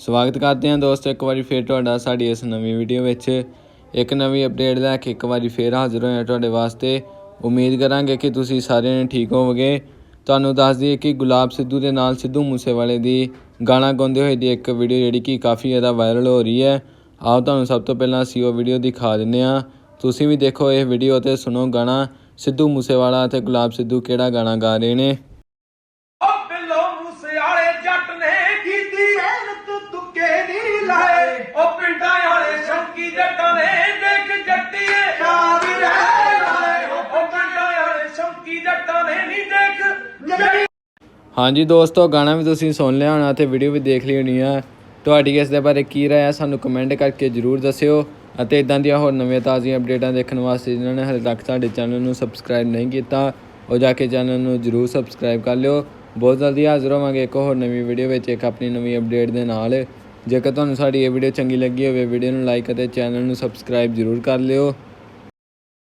ਸਵਾਗਤ ਕਰਦੇ ਹਾਂ ਦੋਸਤੋ, ਇੱਕ ਵਾਰੀ ਫੇਰ ਤੁਹਾਡਾ ਸਾਡੀ ਇਸ ਨਵੀਂ ਵੀਡੀਓ ਵਿੱਚ। ਇੱਕ ਨਵੀਂ ਅਪਡੇਟ ਲੈ ਕੇ ਇੱਕ ਵਾਰੀ ਫੇਰ ਹਾਜ਼ਰ ਹੋਏ ਹਾਂ ਤੁਹਾਡੇ ਵਾਸਤੇ। ਉਮੀਦ ਕਰਾਂਗੇ ਕਿ ਤੁਸੀਂ ਸਾਰਿਆਂ ਨੇ ਠੀਕ ਹੋਵੋਗੇ। ਤੁਹਾਨੂੰ ਦੱਸ ਦਈਏ ਕਿ ਗੁਲਾਬ ਸਿੱਧੂ ਦੇ ਨਾਲ ਸਿੱਧੂ ਮੂਸੇਵਾਲੇ ਦੀ ਗਾਣਾ ਗਾਉਂਦੇ ਹੋਏ ਦੀ ਇੱਕ ਵੀਡੀਓ ਜਿਹੜੀ ਕਿ ਕਾਫੀ ਜ਼ਿਆਦਾ ਵਾਇਰਲ ਹੋ ਰਹੀ ਹੈ। ਆਓ ਤੁਹਾਨੂੰ ਸਭ ਤੋਂ ਪਹਿਲਾਂ ਅਸੀਂ ਉਹ ਵੀਡੀਓ ਦਿਖਾ ਦਿੰਦੇ ਹਾਂ। ਤੁਸੀਂ ਵੀ ਦੇਖੋ ਇਹ ਵੀਡੀਓ ਤੇ ਸੁਣੋ ਗਾਣਾ, ਸਿੱਧੂ ਮੂਸੇਵਾਲਾ ਅਤੇ ਗੁਲਾਬ ਸਿੱਧੂ ਕਿਹੜਾ ਗਾਣਾ ਗਾ ਰਹੇ ਨੇ। ਓ ਬਿੱਲੋ ਮੂਸੇਵਾਲੇ ਹਾਂਜੀ ਦੋਸਤੋ, ਗਾਣਾ ਵੀ ਤੁਸੀਂ ਸੁਣ ਲਿਆ ਹੋਣਾ ਤੇ ਵੀਡੀਓ ਵੀ ਦੇਖ ਲਈ ਹੋਣੀ ਆ। ਤੁਹਾਡੀ ਇਸ ਦੇ ਬਾਰੇ ਕੀ ਰਾਏ ਹੈ ਸਾਨੂੰ ਕਮੈਂਟ ਕਰਕੇ ਜਰੂਰ ਦੱਸਿਓ। ਅਤੇ ਇਦਾਂ ਦੀਆਂ ਹੋਰ ਨਵੀਆਂ ਤਾਜ਼ੀਆਂ ਅਪਡੇਟਾਂ ਦੇਖਣ ਵਾਸਤੇ ਜਿਨ੍ਹਾਂ ਨੇ ਹਲੇ ਤੱਕ ਸਾਡੇ ਚੈਨਲ ਨੂੰ ਸਬਸਕ੍ਰਾਈਬ ਨਹੀਂ ਕੀਤਾ, ਉਹ ਜਾ ਕੇ ਚੈਨਲ ਨੂੰ ਜਰੂਰ ਸਬਸਕ੍ਰਾਈਬ ਕਰ ਲਿਓ। ਬਹੁਤ ਜਲਦੀ ਹਾਜ਼ਰ ਹੋਵਾਂਗੇ ਇੱਕ ਹੋਰ ਨਵੀਂ ਵੀਡੀਓ ਵਿੱਚ, ਇੱਕ ਆਪਣੀ ਨਵੀਂ ਅਪਡੇਟ ਦੇ ਨਾਲ। ਜੇਕਰ ਤੁਹਾਨੂੰ ਸਾਡੀ ਇਹ ਵੀਡੀਓ ਚੰਗੀ ਲੱਗੀ ਹੋਵੇ ਵੀਡੀਓ ਨੂੰ ਲਾਈਕ ਅਤੇ ਚੈਨਲ ਨੂੰ ਸਬਸਕ੍ਰਾਈਬ ਜਰੂਰ ਕਰ ਲਿਓ।